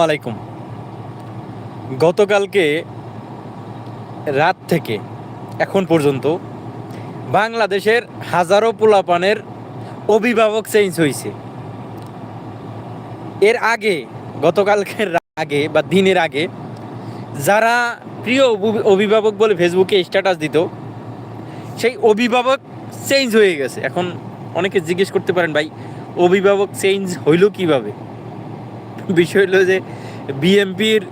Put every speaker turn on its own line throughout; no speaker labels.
আলাইকুম। গতকালকে রাত থেকে এখন পর্যন্ত বাংলাদেশের হাজারো পোলাপানের অভিভাবক চেঞ্জ হয়েছে এর আগে, গতকালকের আগে বা দিনের আগে যারা প্রিয় অভি- অভিভাবক বলে ফেসবুকে স্ট্যাটাস দিত, সেই অভিভাবক চেঞ্জ হয়ে গেছে। এখন অনেকে জিজ্ঞেস করতে পারেন, ভাই, অভিভাবক চেঞ্জ হইল কীভাবে? বিষয় হলো যে বিএমপির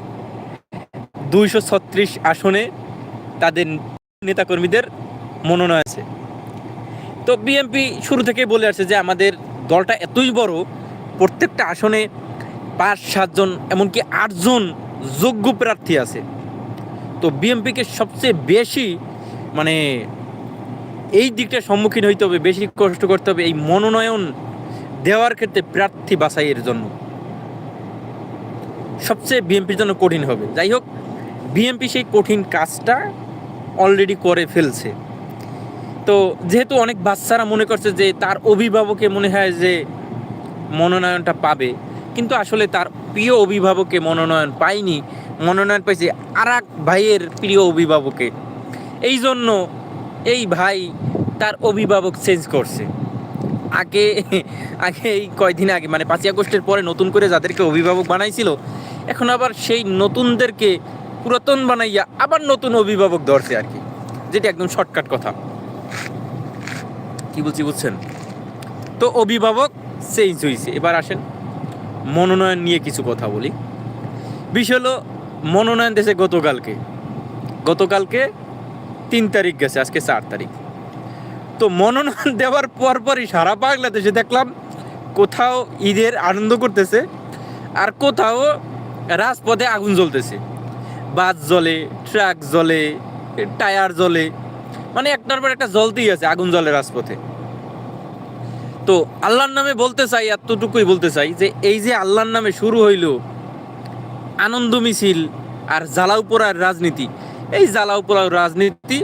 দুইশো ছত্রিশ আসনে তাদের নেতাকর্মীদের মনোনয়ন আছে। তো বিএমপি শুরু থেকে বলে আসছে যে আমাদের দলটা এতই বড়, প্রত্যেকটা আসনে পাঁচ, সাতজন, এমনকি আটজন যোগ্য প্রার্থী আছে। তো বিএমপিকে সবচেয়ে বেশি মানে এই দিকটা সম্মুখীন হইতে হবে, বেশি কষ্ট করতে হবে এই মনোনয়ন দেওয়ার ক্ষেত্রে প্রার্থী বাছাইয়ের জন্য। সবচেয়ে বিএনপির জন্য কঠিন হবে। যাই হোক, বিএনপি সেই কঠিন কাজটা অলরেডি করে ফেলছে। তো যেহেতু অনেক বাচ্চারা মনে করছে যে তার অভিভাবকে মনে হয় যে মনোনয়নটা পাবে, কিন্তু আসলে তার প্রিয় অভিভাবকে মনোনয়ন পায়নি। মনোনয়ন পাইছে আর ভাইয়ের প্রিয় অভিভাবকে। এই জন্য এই ভাই তার অভিভাবক চেঞ্জ করছে। আগে আগে এই কয়দিন আগে মানে পাঁচই আগস্টের পরে নতুন করে যাদেরকে অভিভাবক বানাইছিল, এখন আবার সেই নতুনদেরকে পুরাতন বানাইয়া আবার নতুন অভিভাবক ধরছে আর কি, যেটা একদম শর্টকাট কথা। কি বলছি বুঝছেন? তো অভিভাবক চেঞ্জ হয়েছে এবার আসেন, মনোনয়ন নিয়ে কিছু কথা বলি। বিষয় হলো, মনোনয়ন দেশে গতকালকে। গতকালকে তিন তারিখ গেছে, আজকে চার তারিখ। তো মনোনয়ন দেওয়ার পর পরই সারা বাংলাদেশে দেখলাম কোথাও ঈদের আনন্দ করতেছে আর কোথাও রাজপথে আগুন জ্বলতেছে। বাস জ্বলে, ট্রাক জ্বলে, টায়ার জ্বলে মানে একটার পর একটা জ্বলতেই আছে, আগুন জ্বলে রাজপথে। তো আল্লাহর নামে বলতে চাই, এতটুকুই বলতে চাই যে এই যে আল্লাহর নামে শুরু হইল আনন্দ মিছিল আর জ্বালাও পোড়ার রাজনীতি, এই জ্বালাও পোড়ার রাজনীতি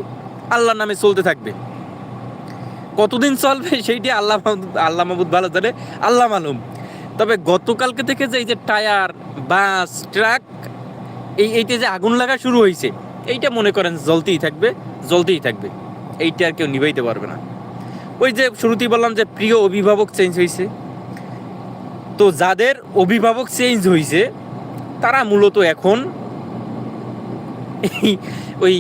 আল্লাহর নামে চলতে থাকবে। কতদিন চলবে সেইটি আল্লাহ আল্লাহ মাহমুদ ভালো জানে। আল্লাহ মালুম। তবে গতকালকে থেকে যে এই যে টায়ার, বাস, ট্রাক, এই এইটা যে আগুন লাগা শুরু হয়েছে এইটা মনে করেন জ্বলতেই থাকবে জ্বলতেই থাকবে। এইটা আর কেউ নিভাইতে পারবে না। ওই যে শুরুতেই বললাম যে প্রিয় অভিভাবক চেঞ্জ হয়েছে তো যাদের অভিভাবক চেঞ্জ হয়েছে তারা মূলত এখন ওই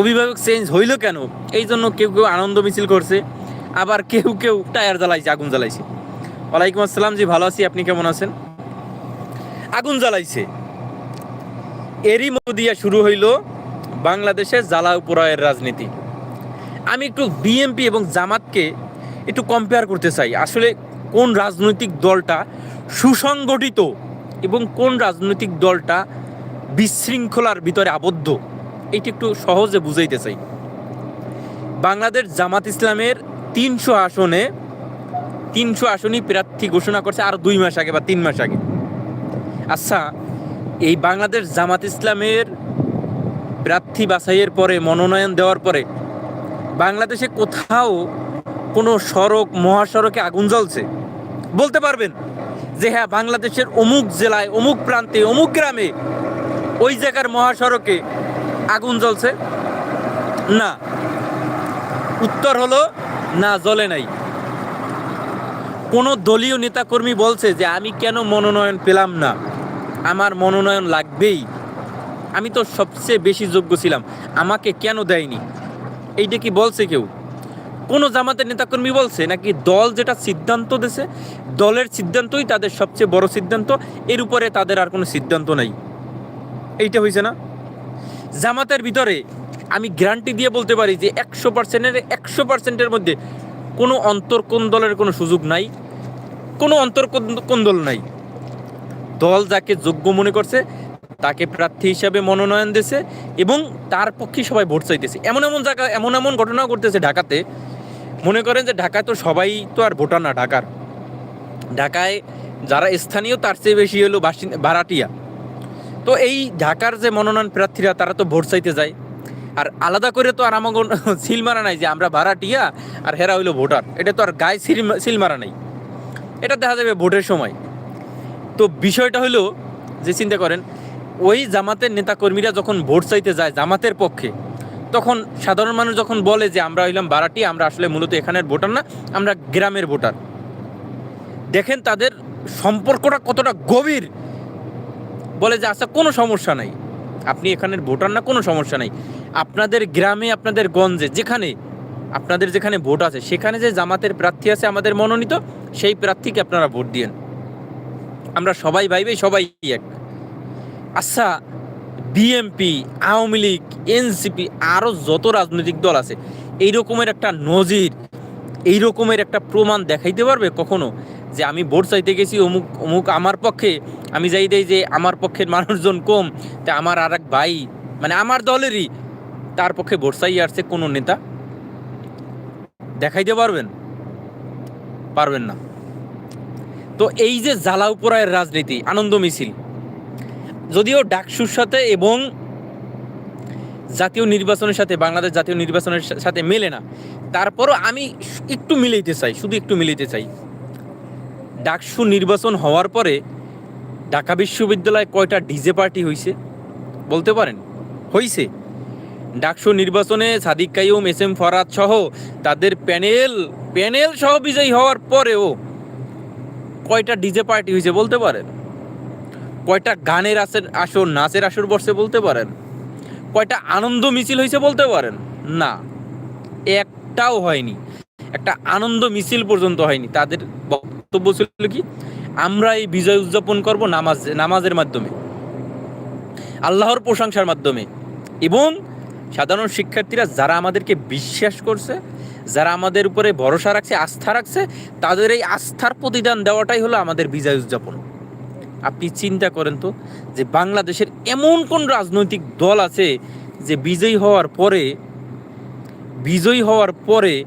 অভিভাবক চেঞ্জ হইল কেন? এই জন্য কেউ কেউ আনন্দ মিছিল করছে। আবার কেউ কেউ টায়ার জ্বালাইছে, আগুন জ্বালাইছে। ওয়ালাইকুম আসসালাম জি, ভালো আছি, আপনি কেমন আছেন? আগুন জ্বালাইছে। এরই মধ্যে শুরু হইল বাংলাদেশে জ্বালা উপরায়ের রাজনীতি। আমি একটু বিএমপি এবং জামাতকে একটু কম্পেয়ার করতে চাই। আসলে কোন রাজনৈতিক দলটা সুসংগঠিত এবং কোন রাজনৈতিক দলটা বিশৃঙ্খলার ভিতরে আবদ্ধ এইটা একটু সহজে বুঝাইতে চাই। বাংলাদেশ জামাত ইসলামের তিনশো আসনে, তিনশো আসনই প্রার্থী ঘোষণা করছে আর দুই মাস আগে বা তিন মাস আগে। আচ্ছা এই বাংলাদেশ জামাত ইসলামের প্রার্থী বাছাইয়ের পরে, মনোনয়ন দেওয়ার পরে, বাংলাদেশে কোথাও কোনো সড়ক, মহাসড়কে আগুন জ্বলছে? বলতে পারবেন যে হ্যাঁ বাংলাদেশের অমুক জেলায়, অমুক প্রান্তে, অমুক গ্রামে ওই জায়গার মহাসড়কে আগুন জ্বলছে? না। উত্তর হলো না, জ্বলে নাই। কোনো দলীয় নেতাকর্মী বলছে যে, আমি কেন মনোনয়ন পেলাম না? আমার মনোনয়ন লাগবেই। আমি তো সবচেয়ে বেশি যোগ্য ছিলাম। আমাকে কেন দেয়নি? এইটা কি বলছে কেউ? কোনো জামাতের নেতাকর্মী বলছে? নাকি দল যেটা সিদ্ধান্ত দিছে দলের সিদ্ধান্তই তাদের সবচেয়ে বড় সিদ্ধান্ত, এর উপরে তাদের আর কোনো সিদ্ধান্ত নাই। এইটা হয়েছে না? জামাতের ভিতরে আমি গ্যারান্টি দিয়ে বলতে পারি যে একশো পার্সেন্টের একশো পার্সেন্টের মধ্যে কোনো অন্তর কোন দলের কোনো সুযোগ নাই, কোনো দল নাই। দল যাকে যোগ্য মনে করছে, তাকে প্রার্থী হিসাবে মনোনয়ন দিয়েছে এবং তার পক্ষে সবাই ভোট চাইতেছে। এমন এমন জায়গা, এমন এমন ঘটনা করতেছে ঢাকাতে। মনে করেন যে ঢাকায় তো সবাই তো আর ভোটার না, ঢাকার। ঢাকায় যারা স্থানীয়, তার চেয়ে বেশি হলো বাসিন্দা ভাড়াটিয়া। তো এই ঢাকার যে মনোনয়ন প্রার্থীরা, তারা তো ভোট চাইতে যায়। আর আলাদা করে তো আর আমাকে সিল মারা নাই যে আমরা ভাড়াটিয়া আর হেরা হইল ভোটার। এটা তো আর গায়ে সিল সিল মারা নাই। এটা দেখা যাবে ভোটের সময়। তো বিষয়টা হলো যে চিন্তা করেন, ওই জামাতের নেতাকর্মীরা যখন ভোট চাইতে যায় জামাতের পক্ষে, তখন সাধারণ মানুষ যখন বলে যে আমরা হইলাম বারাটি আমরা আসলে মূলত এখানের ভোটার না, আমরা গ্রামের ভোটার। দেখেন তাদের সম্পর্কটা কতটা গভীর। বলে যে আচ্ছা কোনো সমস্যা নাই। আপনি এখানের ভোটার না, কোনো সমস্যা নাই। আপনাদের গ্রামে, আপনাদের গঞ্জে, যেখানে, আপনাদের যেখানে ভোট আছে, সেখানে যে জামাতের প্রার্থী আছে আমাদের মনোনীত, সেই প্রার্থীকে আপনারা ভোট দিয়েন। আমরা সবাই ভাইবে, সবাই এক। আচ্ছা বিএমপি, আওয়ামী লীগ, এনসিপি আরও যত রাজনৈতিক দল আছে এই রকমের একটা নজির এই রকমের একটা প্রমাণ দেখাইতে পারবে কখনো? যে আমি ভোট চাইতে গেছি, অমুক অমুক আমার পক্ষে আমি যাই দেই যে আমার পক্ষের মানুষজন কম, তা আমার আর এক ভাই মানে আমার দলেরই, তার পক্ষে ভোট চাই আসছে কোনো নেতা। দেখাইতে পারবেন? পারবেন না। তো এই যে জ্বালাউপোড়ায়ের রাজনীতি, আনন্দ মিছিল, যদিও ডাকসুর সাথে এবং জাতীয় নির্বাচনের সাথে, বাংলাদেশ জাতীয় নির্বাচনের সাথে মেলে না, তারপরও আমি একটু মিলাইতে চাই, শুধু একটু মিলাইতে চাই। ডাকসু নির্বাচন হওয়ার পরে ঢাকা বিশ্ববিদ্যালয়ে কয়টা ডিজে পার্টি হয়েছে বলতে পারেন? হইছে। ডাকসু নির্বাচনে সাদিক কাইম এস এম ফরাদ সহ তাদের প্যানেল প্যানেল সহ বিজয়ী হওয়ার পরেও কয়টা ডিজে পার্টি হয়েছে বলতে পারেন? কয়টা গানের আসের আসর নাচের আসর বসছে বলতে পারেন? কয়টা আনন্দ মিছিল হয়েছে বলতে পারেন? না একটাও হয়নি। একটা আনন্দ মিছিল পর্যন্ত হয়নি। তাদের বক্তব্য ছিল কি? আমরা এই বিজয় উদযাপন করব নামাজ, নামাজের মাধ্যমে। আল্লাহর প্রশংসার মাধ্যমে। এবং সাধারণ শিক্ষার্থীরা যারা আমাদেরকে বিশ্বাস করছে, যারা আমাদের উপরে ভরসা রাখছে, আস্থা রাখছে, তাদের এই আস্থার প্রতিদান দেওয়াটাই হলো আমাদের বিজয় উদযাপন। আপনি চিন্তা করেন তো যে বাংলাদেশের এমন কোন রাজনৈতিক দল আছে যে বিজয়ী হওয়ার পরে, বিজয়ী হওয়ার পরে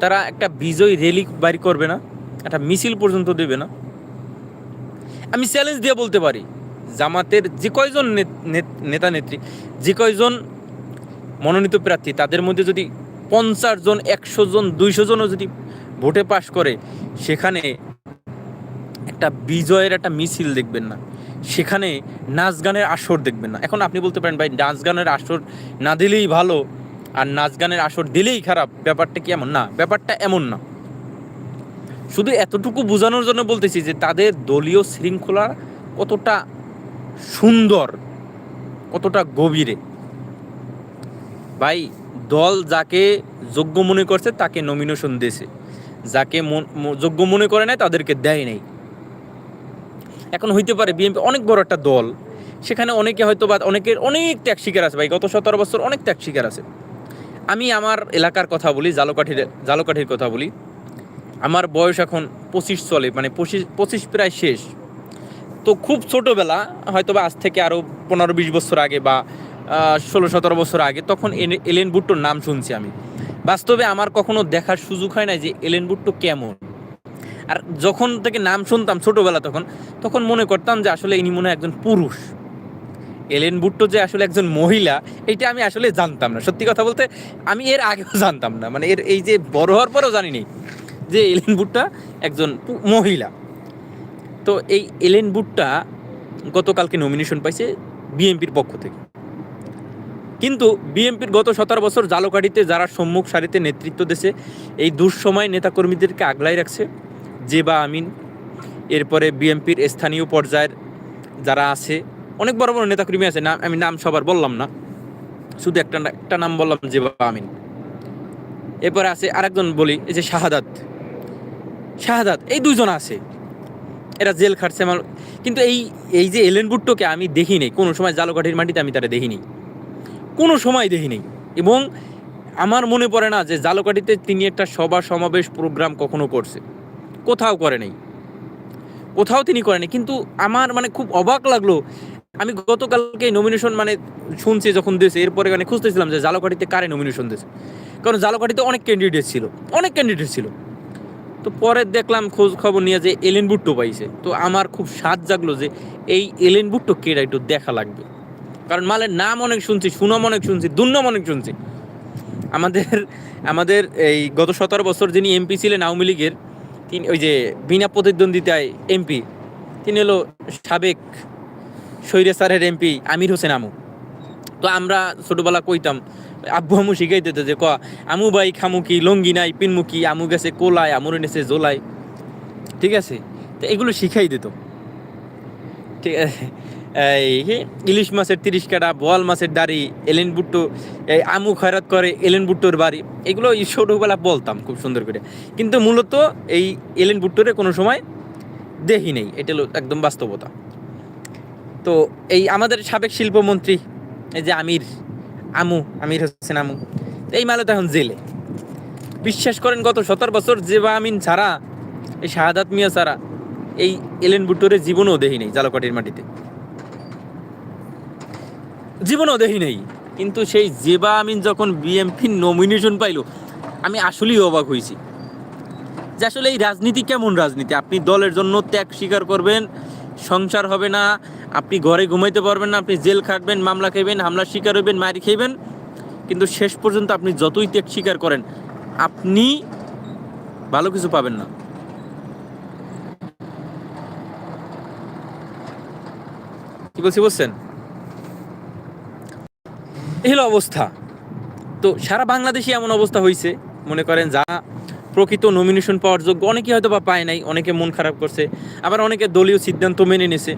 তারা একটা বিজয় র্যালি বাড়ি করবে না, একটা মিছিল পর্যন্ত দেবে না? আমি চ্যালেঞ্জ দিয়ে বলতে পারি, জামাতের যে কয়জন নেতা নেত্রী, যে কয়জন মনোনীত প্রার্থী, তাদের মধ্যে যদি পঞ্চাশ জন, একশো জন, দুইশো জনও যদি ভোটে পাশ করে, সেখানে একটা বিজয়ের একটা মিছিল দেখবেন না। সেখানে নাচ গানের আসর দেখবেন না। এখন আপনি বলতে পারেন, ভাই, নাচ গানের আসর না দিলেই ভালো, আর নাচ গানের আসর দিলেই খারাপ, ব্যাপারটা কি এমন? না, ব্যাপারটা এমন না। শুধু এতটুকু বোঝানোর জন্য বলতেছি যে তাদের দলীয় শৃঙ্খলা কতটা সুন্দর, কতটা গভীরে। ভাই, দল যাকে যোগ্য মনে করছে তাকে নমিনেশন দিয়েছে। যাকে যোগ্য মনে করে নাই তাদেরকে দেয় নাই। এখন হইতে পারে বিএনপি অনেক বড় একটা দল, সেখানে অনেকে হয়তো বা অনেকের অনেক ত্যাগ শিকার আছে। ভাই, গত সতেরো বছর অনেক ত্যাগ শিকার আছে। আমি আমার এলাকার কথা বলি, জালকাঠির জালকাঠির কথা বলি। আমার বয়স এখন পঁচিশ চলে মানে পঁচিশ পঁচিশ প্রায় শেষ। তো খুব ছোটোবেলা হয়তো বা আজ থেকে আরও পনেরো বিশ বছর আগে বা ষোলো সতেরো বছর আগে তখন এলেন বুট্টোর নাম শুনছি আমি। বাস্তবে আমার কখনো দেখার সুযোগ হয় না যে এলেন বুট্টো কেমন। আর যখন থেকে নাম শুনতাম ছোটোবেলা তখন তখন মনে করতাম যে আসলে ইনি মনে হয় একজন পুরুষ। এলেন বুট্টো যে আসলে একজন মহিলা এটা আমি আসলে জানতাম না। সত্যি কথা বলতে, আমি এর আগেও জানতাম না। মানে এর, এই যে বড় হওয়ার পরেও জানিনি। যে এলেন বুটটা একজন মহিলা। তো এই এলেন বুটটা গতকালকে নমিনেশন পাইছে বিএনপির পক্ষ থেকে। কিন্তু বিএনপির গত সতেরো বছর জালকাঠিতে যারা সম্মুখ সারিতে নেতৃত্ব দিয়েছে, এই দুঃসময় নেতাকর্মীদেরকে আগলাই রাখছে যে বা আমিন। এরপরে বিএনপির স্থানীয় পর্যায়ের যারা আছে, অনেক বড় বড় নেতাকর্মী আছে নাম আমি নাম সবার বললাম না। শুধু একটা একটা নাম বললাম যে বা আমিন। এরপরে আছে আরেকজন বলি, এই যে শাহাদাত। শাহাদাত, এই দুজন আছে। এরা জেল খাটছে আমার কিন্তু এই এই যে এলেন বুট্টোকে আমি দেখি নেই কোনো সময় জালকাঠির মাটিতে আমি তারা দেখিনি। কোনো সময় দেখি নেই এবং আমার মনে পড়ে না যে জালকাঠিতে তিনি একটা সভা সমাবেশ প্রোগ্রাম কখনো করছে। কোথাও করে নাই। কোথাও তিনি করেনি কিন্তু আমার মানে খুব অবাক লাগল। আমি গতকালকে নমিনেশন মানে শুনছি যখন দিয়েছে, এরপরে মানে খুঁজতেছিলাম যে জালকাঠিতে কারে নমিনেশন দিয়েছে। কারণ জালকাঠিতে অনেক ক্যান্ডিডেট ছিল। অনেক ক্যান্ডিডেট ছিল। তো পরে দেখলাম খোঁজ খবর নিয়ে যে এলেন বুট্টো পাইছে। তো আমার খুব স্বাদ জাগলো যে এই এলেন বুট্টো কেটা একটু দেখা লাগবে। কারণ মালের নাম অনেক শুনছি, সুনাম অনেক শুনছি, দুর্নাম অনেক শুনছি। আমাদের আমাদের এই গত সতেরো বছর যিনি এমপি ছিলেন আওয়ামী লীগের, তিনি ওই যে বিনা প্রতিদ্বন্দ্বিতায় এমপি, তিনি হলো সাবেক সৈরে স্যারের এমপি আমির হোসেন আমু। তো আমরা ছোটবেলা কইতাম আব্বু আমু শিখাই দিত যে, ক, আমু ভাই খামু কি, লঙ্গি নাই, পিনমু আমু গেছে কোলায় আমুর এনেছে জোলায়। ঠিক আছে? তো এগুলো শিখাই দিত। ঠিক আছে? এই? ইলিশ মাছের তিরিশ কাটা, বোয়াল মাছের দাড়ি, এলেন বুট্টো, এই আমু খয়রাত করে এলেন বুট্টোর বাড়ি, এগুলো ছোটোবেলা বলতাম খুব সুন্দর করে। কিন্তু মূলত এই এলেন বুট্টোরে কোনো সময় দেখি নেই, এটা একদম বাস্তবতা। তো এই আমাদের সাবেক শিল্পমন্ত্রী, এই যে আমির আমু, আমির হোসেন আমু। এই মালে তো এখন জেলে। বিশ্বাস করেন, গত সতেরো বছর জেবা আমিন ছাড়া, এই শাহাদাত মিয়া ছাড়া, এই এলেন বুট্টোরে জীবনও দেখি নেই জালকাটির মাটিতে। জীবনও দেখি নেই। কিন্তু সেই জেবা আমিন যখন বিএমপি নমিনেশন পাইলো, আমি আসলেই অবাক হয়েছি যে আসলে এই রাজনীতি কেমন রাজনীতি? আপনি দলের জন্য ত্যাগ স্বীকার করবেন সংসার হবে না, আপনি ঘরে ঘুমাইতে পারবেন না, আপনি জেল খাটবেন, মামলা খেবেন হামলা শিকার হইবেন মারি খাইবেন। কিন্তু শেষ পর্যন্ত আপনি যতই ত্যাগ স্বীকার করেন, আপনি ভালো কিছু পাবেন না। কি বলছি, বুঝছেন? এই হলো অবস্থা। তো সারা বাংলাদেশে এমন অবস্থা হয়েছে মনে করেন যা প্রকৃত নমিনেশন পাওয়ার যোগ্য। অনেকে হয়তো বা পায় নাই, অনেকে মন খারাপ করছে, আবার অনেকে দলীয় সিদ্ধান্ত মেনে নিছে।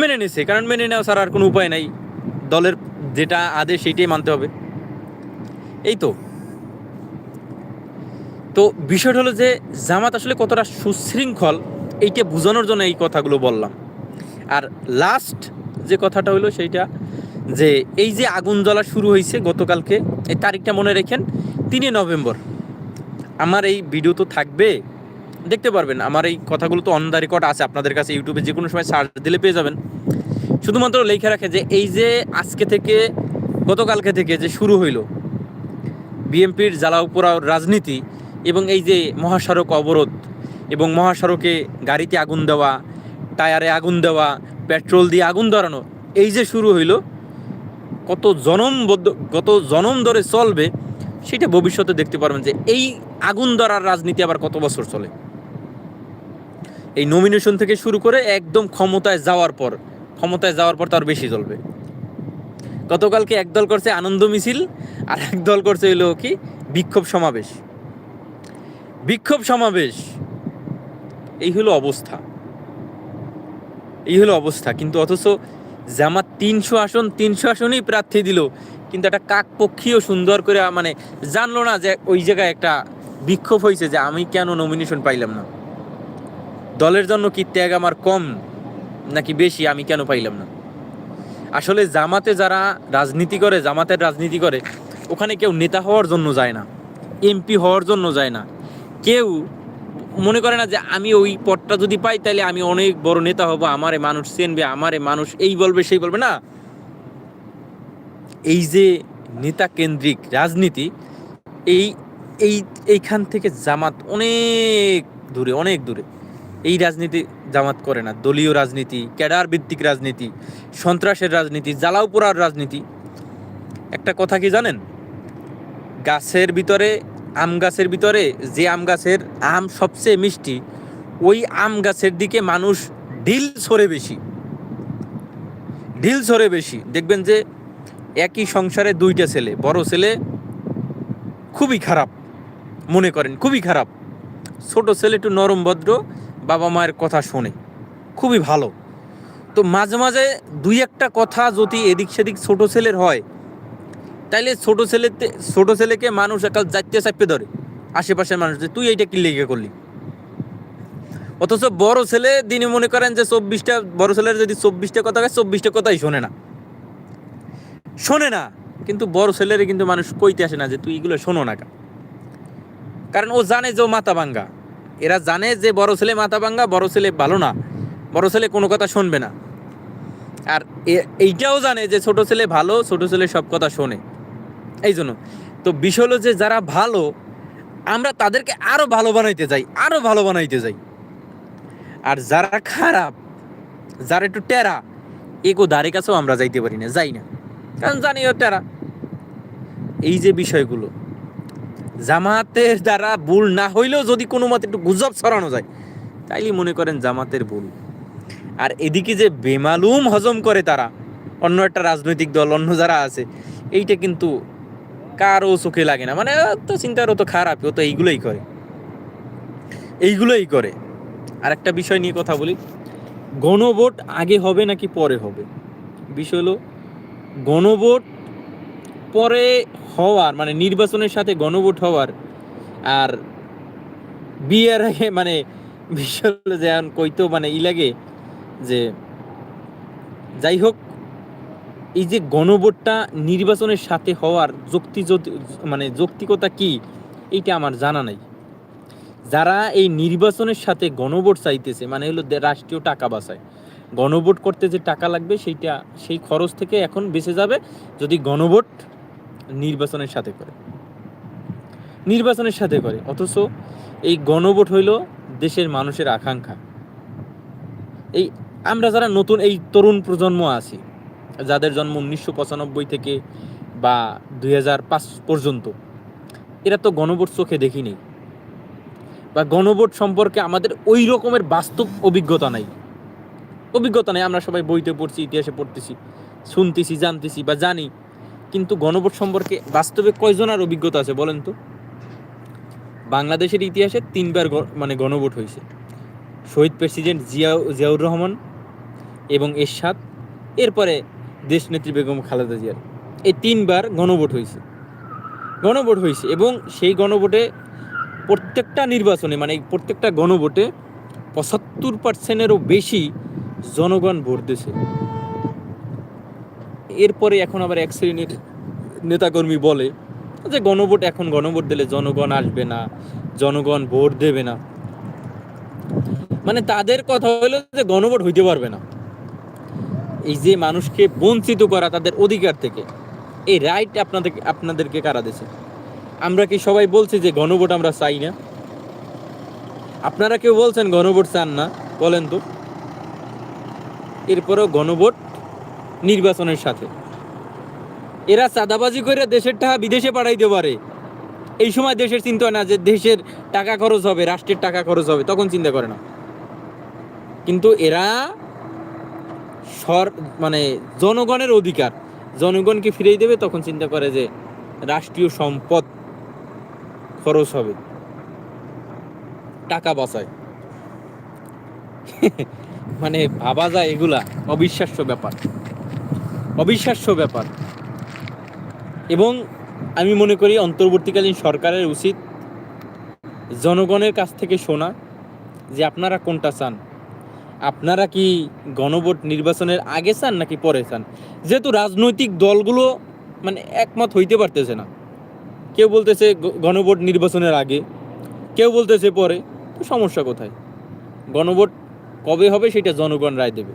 মেনে নিছে, কারণ মেনে নেওয়া ছাড়া আর কোনো উপায় নাই। দলের যেটা আদেশ, সেইটাই মানতে হবে। এই তো। তো বিষয়টা হলো যে, জামাত আসলে কতটা সুশৃঙ্খল, এইটা বোঝানোর জন্য এই কথাগুলো বললাম। আর লাস্ট যে কথাটা হলো সেইটা, যে এই যে আগুন জ্বলা শুরু হয়েছে গতকালকে, এই তারিখটা মনে রেখেন, তিনে নভেম্বর। আমার এই ভিডিও তো থাকবে। দেখতে পারবেন, আমার এই কথাগুলো তো অন দ্য রেকর্ড আছে, আপনাদের কাছে ইউটিউবে যে কোনো সময় সার্চ দিলে পেয়ে যাবেন। শুধুমাত্র লেখা রাখে যে, এই যে আজকে থেকে, গতকালকে থেকে যে শুরু হইল বিএমপির জ্বালাও পোড়াও রাজনীতি এবং এই যে মহাসড়ক অবরোধ এবং মহাসড়কে গাড়িতে আগুন দেওয়া, টায়ারে আগুন দেওয়া, পেট্রোল দিয়ে আগুন ধরানো, এই যে শুরু হইল, কত জনমবদ্ধ কত জনম ধরে চলবে সেটা ভবিষ্যতে দেখতে পারবেন যে এই আগুন ধরার রাজনীতি আবার কত বছর চলে? এই নমিনেশন থেকে শুরু করে একদম ক্ষমতায় যাওয়ার পর, ক্ষমতায় যাওয়ার পর তার বেশি চলবে। গতকালকে একদল করছে আনন্দ মিছিল, আর একদল করছে হইল কি? বিক্ষোভ সমাবেশ। বিক্ষোভ সমাবেশ, এই হলো অবস্থা। এই হলো অবস্থা, কিন্তু অথচ জামাত তিনশো আসন, তিনশো আসনেই প্রার্থী দিল। কিন্তু একটা কাকপক্ষীও সুন্দর করে মানে জানলো না যে ওই জায়গায় একটা বিক্ষোভ হয়েছে যে আমি কেন নমিনেশন পাইলাম না? দলের জন্য কি ত্যাগ আমার কম নাকি বেশি আমি কেন পাইলাম না? আসলে জামাতে যারা রাজনীতি করে, জামাতের রাজনীতি করে, ওখানে কেউ নেতা হওয়ার জন্য যায় না এমপি হওয়ার জন্য যায় না। কেউ মনে করে না যে আমি ওই পদটা যদি পাই তাহলে আমি অনেক বড় নেতা হব, আমারে মানুষ চেনবে, আমারে মানুষ এই বলবে, সেই বলবে। না এই যে নেতা কেন্দ্রিক রাজনীতি, এই এই, এইখান থেকে জামাত অনেক দূরে অনেক দূরে। এই রাজনীতি জামাত করে না। দলীয় রাজনীতি ক্যাডার ভিত্তিক রাজনীতি, সন্ত্রাসের রাজনীতি জ্বালাও পোড়ার রাজনীতি। একটা কথা কি জানেন? গাছের ভিতরে, আম গাছের ভিতরে যে আম গাছের আম সবচেয়ে মিষ্টি, ওই আম গাছের দিকে মানুষ ঢিল সরে বেশি। ঢিল সরে বেশি। দেখবেন যে একই সংসারে দুইটা ছেলে, বড় ছেলে খুবই খারাপ, মনে করেন খুবই খারাপ। ছোট ছেলে একটু নরম, ভদ্র, বাবা মায়ের কথা শোনে, খুবই ভালো। তো মাঝে মাঝে দুই একটা কথা যদি এদিক সেদিক ছোট ছেলের হয়, তাইলে ছোট ছেলেতে, ছোট ছেলেকে মানুষ একাল যাইতে চাপে ধরে আশেপাশের মানুষ যে, তুই এইটা কি লেগে করলি? অথচ বড় ছেলে দিনে মনে করেন যে, চব্বিশটা, বড় ছেলের যদি চব্বিশটা কথা হয়, চব্বিশটা কথাই শোনে না। শোনে না, কিন্তু বড় ছেলের কিন্তু মানুষ কইতে আসে না যে তুই এগুলো শোনো না। কারণ ও জানে যে ও মাথা ভাঙ্গা। এরা জানে যে বড় ছেলে মাথা ভাঙ্গা, বড় ছেলে ভালো না। বড় ছেলে কোনো কথা শুনবে না। আর এইটাও জানে যে ছোট ছেলে ভালো, ছোট ছেলে সব কথা শোনে। এই জন্য। তো বিষয় হলো যে যারা ভালো, আমরা তাদেরকে আরও ভালো বানাইতে যাই, আরও ভালো বানাইতে যাই। আর যারা খারাপ, যারা একটু টেরা, এগো ধারে কাছেও আমরা যাইতে পারি না, যাই না। কারণ জানি ও টেরা এই যে বিষয়গুলো, জামাতের দ্বারা ভুল না হইলেও যদি কোনো মতে একটু গুজব ছড়ানো যায়, তাইলে মনে করেন জামাতের ভুল। আর এদিকে যে বেমালুম হজম করে তারা, অন্য একটা রাজনৈতিক দল, অন্য যারা আছে, এইটা কিন্তু কারও চোখে লাগে না। মানে তো চিন্তার তো খারাপ, ও তো এইগুলোই করে। এইগুলোই করে। আর একটা বিষয় নিয়ে কথা বলি। গণভোট আগে হবে নাকি পরে হবে? বিষয় হলো গণভোট পরে হওয়ার মানে নির্বাচনের সাথে গণভোট হওয়ার, আর বিয়ের আগে মানে যে কইতো মানে ই লাগে যে যাই হোক, এই যে গণভোটটা নির্বাচনের সাথে হওয়ার যুক্তি মানে যৌক্তিকতা কি, এইটা আমার জানা নাই। যারা এই নির্বাচনের সাথে গণভোট চাইতেছে মানে হলো রাষ্ট্রীয় টাকা বাঁচায় গণভোট করতে যে টাকা লাগবে সেইটা, সেই খরচ থেকে এখন বেঁচে যাবে যদি গণভোট নির্বাচনের সাথে করে। নির্বাচনের সাথে করে, অথচ এই গণভোট হইল দেশের মানুষের আকাঙ্ক্ষা। এই আমরা যারা নতুন, এই তরুণ প্রজন্ম আছি, যাদের জন্ম উনিশশো পঁচানব্বই থেকে বা দুই হাজার পাঁচ পর্যন্ত, এরা তো গণভোট চোখে দেখিনি। বা গণভোট সম্পর্কে আমাদের ওই রকমের বাস্তব অভিজ্ঞতা নাই। অভিজ্ঞতা নেই, আমরা সবাই বইতে পড়ছি, ইতিহাসে পড়তেছি, শুনতেছি, জানতেছি বা জানি। কিন্তু গণভোট সম্পর্কে বাস্তবে কয়জনের অভিজ্ঞতা আছে বলেন তো? বাংলাদেশের ইতিহাসে তিনবার মানে গণভোট হয়েছে। শহীদ প্রেসিডেন্ট জিয়া জিয়াউর রহমান এবং এরশাদ, এরপরে দেশনেত্রী বেগম খালেদা জিয়ার। এই তিনবার গণভোট হয়েছে। গণভোট হয়েছে এবং সেই গণভোটে প্রত্যেকটা নির্বাচনে মানে প্রত্যেকটা গণভোটে পঁচাত্তর পার্সেন্টেরও বেশি জনগণ ভোট দিছে। এরপরে এখন আবার এক শ্রেণির নেতাকর্মী বলে যে গণভোট, এখন গণভোট দিলে জনগণ আসবে না, জনগণ ভোট দেবে না। মানে তাদের কথা হলো যে গণভোট হইতে পারবে না। এই যে মানুষকে বঞ্চিত করা তাদের অধিকার থেকে, এই রাইট আপনাদের, আপনাদেরকে কারা দিয়েছে আমরা কি সবাই বলছি যে গণভোট আমরা চাই না? আপনারা কেউ বলছেন গণভোট চান না, বলেন তো। এরপরেও গণভোট নির্বাচনের সাথে। এরা চাঁদাবাজি করে দেশের টাকা বিদেশে পাঠাইতে পারে। এই সময় দেশের চিন্তা না যে দেশের টাকা খরচ হবে, রাষ্ট্রের টাকা খরচ হবে, তখন চিন্তা করে না। কিন্তু এরা সর মানে জনগণের অধিকার, জনগণকে ফিরিয়ে দেবে, তখন চিন্তা করে যে রাষ্ট্রীয় সম্পদ খরচ হবে। টাকা বাঁচায়। মানে ভাবা যায় এগুলা। অবিশ্বাস্য ব্যাপার। অবিশ্বাস্য ব্যাপার। এবং আমি মনে করি অন্তর্বর্তীকালীন সরকারের উচিত জনগণের কাছ থেকে শোনা যে আপনারা কোনটা চান। আপনারা কি গণভোট নির্বাচনের আগে চান নাকি পরে চান? যেহেতু রাজনৈতিক দলগুলো মানে একমত হইতে পারতেছে না। কেউ বলতেছে গণভোট নির্বাচনের আগে, কেউ বলতেছে পরে, তো সমস্যা কোথায়? গণভোট কবে হবে সেটা জনগণ রায় দেবে।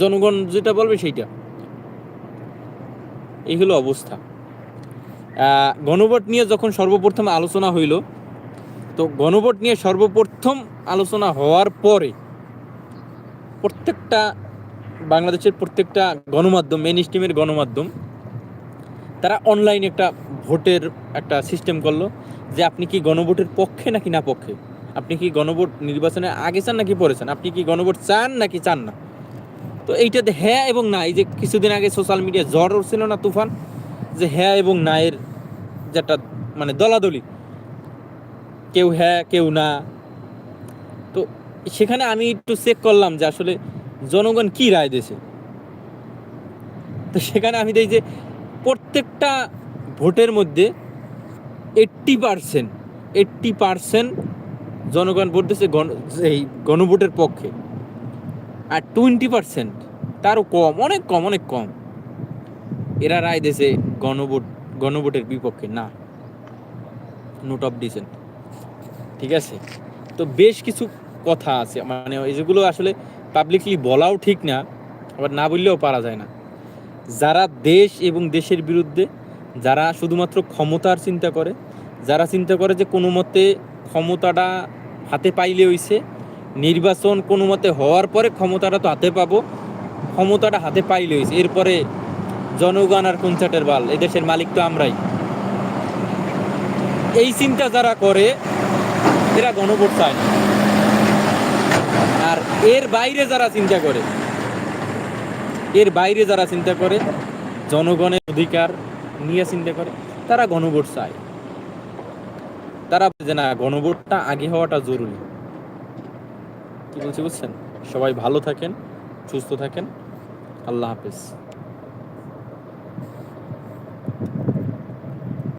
জনগণ যেটা বলবে সেইটা। এই হলো অবস্থা। গণভোট নিয়ে যখন সর্বপ্রথম আলোচনা হইল, তো গণভোট নিয়ে সর্বপ্রথম আলোচনা হওয়ার পরে প্রত্যেকটা বাংলাদেশের প্রত্যেকটা গণমাধ্যম মেন স্ট্রিমের গণমাধ্যম, তারা অনলাইন একটা ভোটের একটা সিস্টেম করল যে আপনি কি গণভোটের পক্ষে নাকি না পক্ষে। আপনি কি গণভোট নির্বাচনে আগে চান নাকি পরে চান? আপনি কি গণভোট চান নাকি চান না? তো এইটাতে হ্যাঁ এবং না, এই যে কিছুদিন আগে সোশ্যাল মিডিয়ায় জ্বর উঠছিল না তুফান? যে হ্যাঁ এবং না এর যেটা মানে দলাদলি। কেউ হ্যাঁ কেউ না। তো সেখানে আমি একটু চেক করলাম যে আসলে জনগণ কি রায় দিয়েছে। তো সেখানে আমি দেখি যে প্রত্যেকটা ভোটের মধ্যে এইট্টি পার্সেন্ট এইট্টি পার্সেন্ট জনগণ ভোট দিয়েছে গণ এই গণভোটের পক্ষে। আর টোয়েন্টি পার্সেন্ট তারও কম, অনেক কম অনেক কম। এরা রায় দিয়েছে গণভোট, গণভোটের বিপক্ষে, না। নোট অফ ডিসেন্ট ঠিক আছে? তো বেশ কিছু কথা আছে। মানে যেগুলো আসলে পাবলিকলি বলাও ঠিক না, আবার না বললেও পারা যায় না। যারা দেশ এবং দেশের বিরুদ্ধে, যারা শুধুমাত্র ক্ষমতার চিন্তা করে, যারা চিন্তা করে যে কোনো মতে ক্ষমতাটা হাতে পাইলে হইছে। নির্বাচন কোনো মতে হওয়ার পরে ক্ষমতাটা তো হাতে পাবো। ক্ষমতাটা হাতে পাইলে হইছে। এরপরে জনগণ আর কনসার্টের বাল? এই দেশের মালিক তো আমরাই। এই চিন্তা যারা করে, এরা গণভোট চায় না। আর এর বাইরে যারা চিন্তা করে, এর বাইরে যারা চিন্তা করে, জনগণের অধিকার নিয়ে চিন্তা করে, তারা গণভোট চায়। তারা যে, না, গণভোটটা আগে হওয়াটা জরুরি। কি বলছি বুঝছেন? সবাই ভালো থাকেন, সুস্থ থাকেন। আল্লাহ হাফেজ।